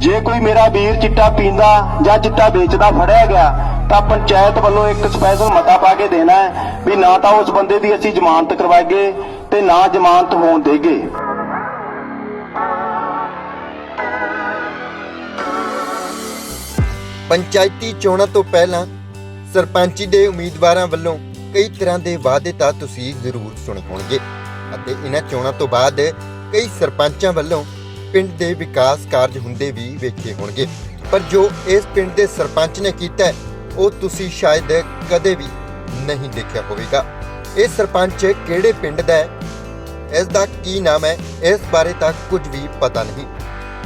ਜੇ ਕੋਈ ਮੇਰਾ ਵੀਰ ਚਿੱਟਾ ਪੀਂਦਾ ਜਾਂ ਚਿੱਟਾ ਵੇਚਦਾ ਫੜਿਆ ਗਿਆ, ਤਾਂ ਪੰਚਾਇਤ ਵੱਲੋਂ ਇੱਕ ਸਪੈਸ਼ਲ ਮਤਾ ਪਾ ਕੇ ਦੇਣਾ ਹੈ ਵੀ ਨਾ ਤਾਂ ਉਸ ਬੰਦੇ ਦੀ ਅਸੀਂ ਜ਼ਮਾਨਤ ਕਰਵਾਈਏ ਤੇ ਨਾ ਜ਼ਮਾਨਤ ਹੋਣ ਦੇਗੇ ਪੰਚਾਇਤੀ ਚੋਣਾਂ ਤੋਂ ਪਹਿਲਾਂ ਸਰਪੰਚੀ ਦੇ ਉਮੀਦਵਾਰਾਂ ਵੱਲੋਂ ਕਈ ਤਰ੍ਹਾਂ ਦੇ ਵਾਅਦੇ ਤਾਂ ਤੁਸੀਂ ਜ਼ਰੂਰ ਸੁਣੇ ਹੋਣਗੇ। ਅਤੇ ਇਹਨਾਂ ਚੋਣਾਂ ਤੋਂ ਬਾਅਦ ਕਈ ਸਰਪੰਚਾਂ ਵੱਲੋਂ ਪਿੰਡ ਦੇ ਵਿਕਾਸ ਕਾਰਜ ਹੁੰਦੇ ਵੀ ਵੇਖੇ ਹੋਣਗੇ। ਪਰ ਜੋ ਇਸ ਪਿੰਡ ਦੇ ਸਰਪੰਚ ਨੇ ਕੀਤਾ ਉਹ ਤੁਸੀਂ ਸ਼ਾਇਦ ਕਦੇ ਵੀ ਨਹੀਂ ਦੇਖਿਆ ਹੋਵੇਗਾ। ਇਹ ਸਰਪੰਚ ਕਿਹੜੇ ਪਿੰਡ ਦਾ ਹੈ? ਇਸ ਦਾ ਕੀ ਨਾਮ ਹੈ? ਇਸ ਬਾਰੇ ਤਾਂ ਕੁਝ ਵੀ ਪਤਾ ਨਹੀਂ।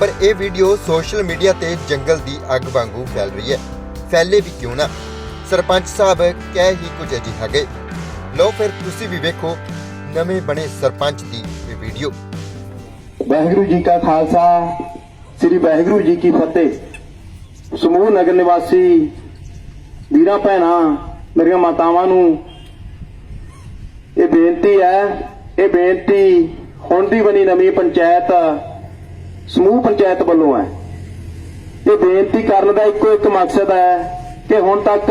ਪਰ ਇਹ ਵੀਡੀਓ ਸੋਸ਼ਲ ਮੀਡੀਆ ਤੇ ਜੰਗਲ ਦੀ ਅੱਗ ਵਾਂਗੂ ਫੈਲ ਰਹੀ ਹੈ। ਫੈਲੇ ਵੀ ਕਿਉਂ ਨਾ? ਸਰਪੰਚ ਸਾਹਿਬ, ਕਹਿ ਹੀ ਕੁਝ ਅਜਿਹਾ ਗਏ। ਲਓ ਫਿਰ ਤੁਸੀਂ ਵੀ ਵੇਖੋ ਨਵੇਂ ਬਣੇ ਸਰਪੰਚ ਦੀ ਇਹ ਵੀਡੀਓ। ਵਾਹਿਗੁਰੂ ਜੀ ਕਾ ਖਾਲਸਾ, ਸ੍ਰੀ ਵਾਹਿਗੁਰੂ ਜੀ ਕੀ ਫਤਿਹ। ਸਮੂਹ ਨਗਰ ਨਿਵਾਸੀ ਵੀਰਾਂ ਭੈਣਾਂ, ਮੇਰੀਆਂ ਮਾਤਾਵਾਂ ਨੂੰ ਇਹ ਬੇਨਤੀ ਹੈ, ਇਹ ਬੇਨਤੀ ਹੁਣ ਦੀ ਬਣੀ ਨਵੀਂ ਪੰਚਾਇਤ, ਸਮੂਹ ਪੰਚਾਇਤ ਵੱਲੋਂ ਹੈ। ਇਹ ਬੇਨਤੀ ਕਰਨ ਦਾ ਇੱਕੋ ਇੱਕ ਮਕਸਦ ਹੈ ਕਿ ਹੁਣ ਤੱਕ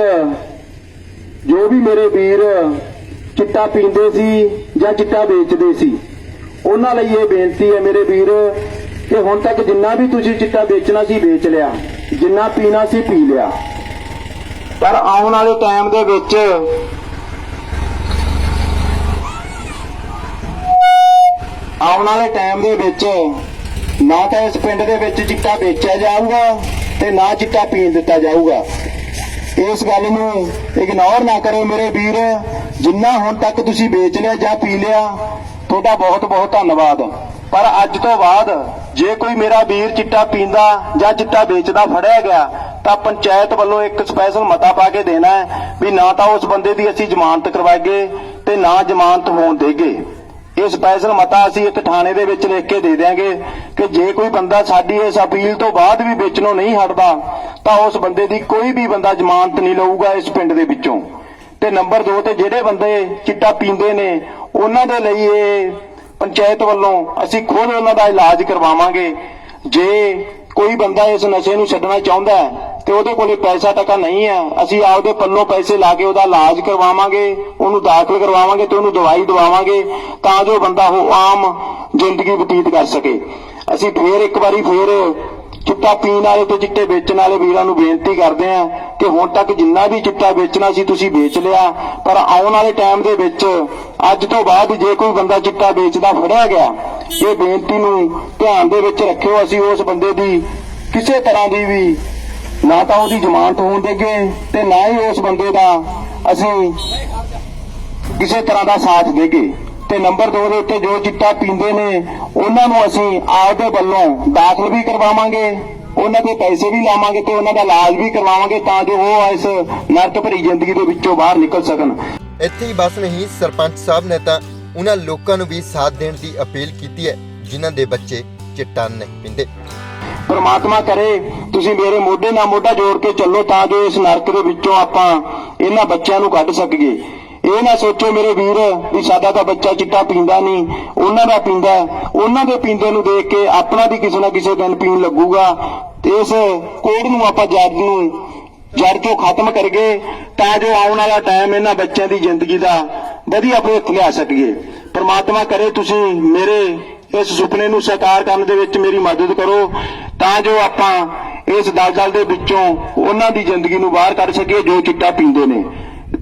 ਜੋ ਵੀ ਮੇਰੇ ਵੀਰ ਚਿੱਟਾ ਪੀਂਦੇ ਸੀ ਜਾਂ ਚਿੱਟਾ ਵੇਚਦੇ ਸੀ ਉਹਨਾਂ ਲਈ ਇਹ ਬੇਨਤੀ ਹੈ ਮੇਰੇ ਵੀਰ, ਕਿ ਹੁਣ ਤੱਕ ਜਿੰਨਾ ਵੀ ਤੁਸੀਂ ਚਿੱਟਾ ਵੇਚਣਾ ਸੀ, ਵੇਚ ਲਿਆ। ਜਿੰਨਾ ਪੀਣਾ ਸੀ, ਪੀ ਲਿਆ। ਪਰ ਆਉਣ ਵਾਲੇ ਟਾਈਮ ਦੇ ਵਿੱਚ ਆਉਣ ਵਾਲੇ ਟਾਈਮ ਦੇ ਵਿੱਚ ਨਾ ਤਾਂ ਇਸ ਪਿੰਡ ਦੇ ਵਿੱਚ ਚਿੱਟਾ ਵੇਚਿਆ ਜਾਊਗਾ ਤੇ ਨਾ ਚਿੱਟਾ ਪੀਣ ਦਿੱਤਾ ਜਾਊਗਾ। ਇਸ ਗੱਲ ਨੂੰ ਇਗਨੋਰ ਨਾ ਕਰੋ ਮੇਰੇ ਵੀਰ। ਜਿੰਨਾ ਹੁਣ ਤੱਕ ਤੁਸੀਂ ਵੇਚ ਲਿਆ ਜਾਂ ਪੀ ਲਿਆ ਤੁਹਾਡਾ ਬਹੁਤ ਬਹੁਤ ਧੰਨਵਾਦ। ਪਰ ਅੱਜ ਤੋਂ ਬਾਅਦ ਜੇ ਕੋਈ ਮੇਰਾ ਵੀਰ ਚਿੱਟਾ ਪੀਂਦਾ ਜਾਂ ਚਿੱਟਾ ਵੇਚਦਾ ਫੜਿਆ ਗਿਆ, ਤਾਂ ਪੰਚਾਇਤ ਵੱਲੋਂ ਇੱਕ ਸਪੈਸ਼ਲ ਮਤਾ ਪਾ ਕੇ ਦੇਣਾ ਹੈ ਵੀ ਨਾ ਤਾਂ ਉਸ ਬੰਦੇ ਦੀ ਅਸੀਂ ਜ਼ਮਾਨਤ ਕਰਵਾਈਏ ਤੇ ਨਾ ਜ਼ਮਾਨਤ ਹੋਣ ਦੇਗੇ। ਇਹ ਸਪੈਸ਼ਲ ਮਤਾ ਅਸੀਂ ਇੱਕ ਥਾਣੇ ਦੇ ਵਿੱਚ ਲਿਖ ਕੇ ਦੇ ਦਿਆਂਗੇ ਕਿ ਜੇ ਕੋਈ ਬੰਦਾ ਸਾਡੀ ਇਸ ਅਪੀਲ ਤੋਂ ਬਾਅਦ ਵੀ ਵੇਚਣੋਂ ਨਹੀਂ ਹਟਦਾ, ਤਾਂ ਉਸ ਬੰਦੇ ਦੀ ਕੋਈ ਵੀ ਬੰਦਾ ਜ਼ਮਾਨਤ ਨਹੀਂ ਲਊਗਾ ਇਸ ਪਿੰਡ ਦੇ ਵਿੱਚੋਂ। ਤੇ ਨੰਬਰ 2 ਤੇ ਜਿਹੜੇ ਬੰਦੇ ਚਿੱਟਾ ਪੀਂਦੇ ਨੇ ਉਹਨਾਂ ਦੇ ਲਈ ਇਹ ਪੰਚਾਇਤ ਵੱਲੋਂ ਅਸੀਂ ਖੁਦ ਉਹਨਾਂ ਦਾ ਇਲਾਜ ਕਰਵਾਵਾਂਗੇ। ਜੇ ਕੋਈ ਬੰਦਾ ਇਸ ਨਸ਼ੇ ਨੂੰ ਛੱਡਣਾ ਚਾਹੁੰਦਾ ਹੈ ਤੇ ਉਹਦੇ ਕੋਲੇ ਪੈਸਾ ਟਕਾ ਨਹੀਂ ਹੈ, ਅਸੀਂ ਆਪਦੇ ਪੱਲੋਂ ਪੈਸੇ ਲਾ ਕੇ ਉਹਦਾ ਇਲਾਜ ਕਰਵਾਵਾਂਗੇ, ਉਹਨੂੰ ਦਾਖਲ ਕਰਵਾਵਾਂਗੇ ਤੇ ਉਹਨੂੰ ਦਵਾਈ ਦਵਾਵਾਂਗੇ ਤਾਂ ਜੋ ਬੰਦਾ ਉਹ ਆਮ ਜ਼ਿੰਦਗੀ ਬਤੀਤ ਕਰ ਸਕੇ। ਅਸੀਂ ਫੇਰ ਇੱਕ ਵਾਰੀ ਫੇਰ ਚਿੱਟਾ ਪੀਣ ਵਾਲੇ ਤੇ ਚਿੱਟੇ ਵੇਚਣ ਵਾਲੇ ਵੀਰਾਂ ਨੂੰ ਬੇਨਤੀ ਕਰਦੇ ਹਾਂ ਕਿ ਹੁਣ ਤੱਕ ਜਿੰਨਾ ਵੀ ਚਿੱਟਾ ਵੇਚਣਾ ਸੀ ਤੁਸੀਂ ਵੇਚ ਲਿਆ, ਪਰ ਆਉਣ ਵਾਲੇ ਟਾਈਮ ਦੇ ਵਿੱਚ ਅੱਜ ਤੋਂ ਬਾਅਦ ਜੇ ਕੋਈ ਬੰਦਾ ਚਿੱਟਾ ਵੇਚਦਾ ਫੜਿਆ ਗਿਆ, ਇਹ ਬੇਨਤੀ ਨੂੰ ਧਿਆਨ ਦੇ ਵਿੱਚ ਰੱਖਿਓ। ਅਸੀਂ ਉਸ ਬੰਦੇ ਦੀ ਕਿਸੇ ਤਰ੍ਹਾਂ ਦੀ ਵੀ ਨਾ ਤਾਂ ਉਹਦੀ ਜ਼ਮਾਨਤ ਹੋਣ ਦੇਗੇ ਤੇ ਨਾ ਹੀ ਉਸ ਬੰਦੇ ਦਾ ਅਸੀਂ ਕਿਸੇ ਤਰ੍ਹਾਂ ਦਾ ਸਾਥ ਦੇਗੇ। ਤੇ ਨੰਬਰ 2 ਦੇ ਉੱਤੇ ਜੋ ਚਿੱਟਾ ਪੀਂਦੇ ਨੇ ਉਹਨਾਂ ਨੂੰ ਅਸੀਂ ਆਪਦੇ ਵੱਲੋਂ ਦਾਖਲ ਵੀ ਕਰਵਾਵਾਂਗੇ ਉਹਨਾਂ ਦੇ ਪੈਸੇ ਵੀ ਲਾਵਾਂਗੇ ਤੇ ਉਹਨਾਂ ਦਾ ਇਲਾਜ ਵੀ ਕਰਵਾਵਾਂਗੇ ਤਾਂ ਜੋ ਉਹ ਇਸ ਨਰਕ ਭਰੀ ਜ਼ਿੰਦਗੀ ਦੇ ਵਿੱਚੋਂ ਬਾਹਰ ਨਿਕਲ ਸਕਣ। ਇੱਥੇ ਹੀ ਬਸ ਨਹੀਂ ਸਰਪੰਚ ਸਾਹਿਬ ਨੇ ਤਾਂ ਉਹਨਾਂ ਲੋਕਾਂ ਨੂੰ ਵੀ ਸਾਥ ਦੇਣ ਦੀ ਅਪੀਲ ਕੀਤੀ ਹੈ ਜਿਨ੍ਹਾਂ ਦੇ ਬੱਚੇ ਚਿੱਟਾ ਨਹੀਂ ਪੀਂਦੇ। ਪਰਮਾਤਮਾ ਕਰੇ ਤੁਸੀਂ ਮੇਰੇ ਮੋਢੇ ਨਾਲ ਮੋਢਾ ਜੋੜ ਕੇ ਚੱਲੋ ਤਾਂ ਜੋ ਇਸ ਨਰਕ ਦੇ ਵਿੱਚੋਂ ਆਪਾਂ ਇਹਨਾਂ ਬੱਚਿਆਂ ਨੂੰ ਕੱਢ ਸਕੀਏ। ਇਹ ਨਾ ਸੋਚੋ ਮੇਰੇ ਵੀਰ, ਵੀ ਸਾਡਾ ਤਾਂ ਬੱਚਾ ਚਿੱਟਾ ਪੀਂਦਾ ਨਹੀਂ। ਉਹਨਾਂ ਦਾ ਪੀਂਦਾ ਹੈ। ਉਹਨਾਂ ਦੇ ਪੀਂਦੇ ਨੂੰ ਦੇਖ ਕੇ ਆਪਣਾ ਵੀ ਕਿਸੇ ਨਾ ਕਿਸੇ ਦਿਨ ਪੀਣ ਲੱਗੂਗਾ। ਇਸ ਕੋੜ ਨੂੰ ਆਪਾਂ ਜੜ ਨੂੰ ਜੜ ਤੋਂ ਖਤਮ ਕਰਗੇ ਤਾਂ ਜੋ ਆਉਣ ਵਾਲਾ ਟਾਈਮ ਇਹਨਾਂ ਬੱਚਿਆਂ ਦੀ ਜ਼ਿੰਦਗੀ ਦਾ ਵਧੀਆ ਭਵਿੱਖ ਲਿਆ ਸਕੀਏ। ਪਰਮਾਤਮਾ ਕਰੇ ਤੁਸੀਂ ਮੇਰੇ ਇਸ ਸੁਪਨੇ ਨੂੰ ਸਾਕਾਰ ਕਰਨ ਦੇ ਵਿੱਚ ਮੇਰੀ ਮਦਦ ਕਰੋ, ਤਾਂ ਜੋ ਆਪਾਂ ਇਸ ਦਲਦਲ ਦੇ ਵਿੱਚੋਂ ਉਹਨਾਂ ਦੀ ਜ਼ਿੰਦਗੀ ਨੂੰ ਬਾਹਰ ਕੱਢ ਸਕੀਏ ਜੋ ਚਿੱਟਾ ਪੀਂਦੇ ਨੇ।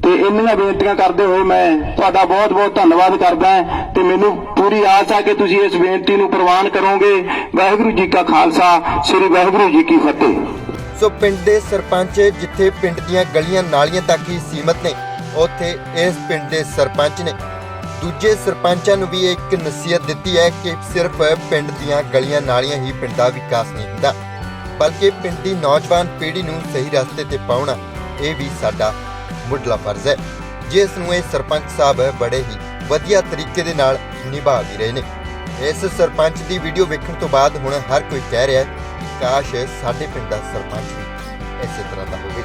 ਤੇ ਇੰਨੀਆਂ ਬੇਨਤੀਆਂ ਕਰਦੇ ਹੋਏ ਮੈਂ ਤੁਹਾਡਾ ਬਹੁਤ ਬਹੁਤ ਧੰਨਵਾਦ ਕਰਦਾ ਤੇ ਮੈਨੂੰ ਪੂਰੀ ਆਸ ਹੈ ਕਿ ਤੁਸੀਂ ਇਸ ਬੇਨਤੀ ਨੂੰ ਪ੍ਰਵਾਨ ਕਰੋਗੇ। ਵਾਹਿਗੁਰੂ ਜੀ ਕਾ ਖਾਲਸਾ, ਸ੍ਰੀ ਵਾਹਿਗੁਰੂ ਜੀ ਕੀ ਫਤਿਹ। ਸੋ ਪਿੰਡ ਦੇ ਸਰਪੰਚ ਜਿੱਥੇ ਪਿੰਡ ਦੀਆਂ ਗਲੀਆਂ ਨਾਲੀਆਂ ਤੱਕ ਹੀ ਸੀਮਤ ਨੇ, ਉੱਥੇ ਇਸ ਪਿੰਡ ਦੇ ਸਰਪੰਚ ਨੇ। ਦੂਜੇ ਸਰਪੰਚਾਂ ਨੂੰ ਵੀ ਇੱਕ ਨਸੀਹਤ ਦਿੱਤੀ ਹੈ ਕਿ ਸਿਰਫ ਪਿੰਡ ਦੀਆਂ ਗਲੀਆਂ ਨਾਲੀਆਂ ਹੀ ਪਿੰਡ ਦਾ ਵਿਕਾਸ ਨਹੀਂ ਹੁੰਦਾ, ਬਲਕਿ ਪਿੰਡ ਦੀ ਨੌਜਵਾਨ ਪੀੜ੍ਹੀ ਨੂੰ ਸਹੀ ਰਸਤੇ ਤੇ ਪਾਉਣਾ, ਇਹ ਵੀ ਸਾਡਾ ਮੁੱਢਲਾ ਫਰਜ਼ ਹੈ। ਜਿਸ ਨੂੰ ਇਹ ਸਰਪੰਚ ਸਾਹਿਬ ਬੜੇ ਹੀ ਵਧੀਆ ਤਰੀਕੇ ਦੇ ਨਾਲ ਨਿਭਾ ਵੀ ਰਹੇ ਨੇ। ਇਸ ਸਰਪੰਚ ਦੀ ਵੀਡੀਓ ਵੇਖਣ ਤੋਂ ਬਾਅਦ ਹੁਣ ਹਰ ਕੋਈ ਕਹਿ ਰਿਹਾ ਹੈ, ਕਾਸ਼ ਸਾਡੇ ਪਿੰਡ ਦਾ ਸਰਪੰਚ ਵੀ ਇਸੇ ਤਰ੍ਹਾਂ ਦਾ ਹੋਵੇ।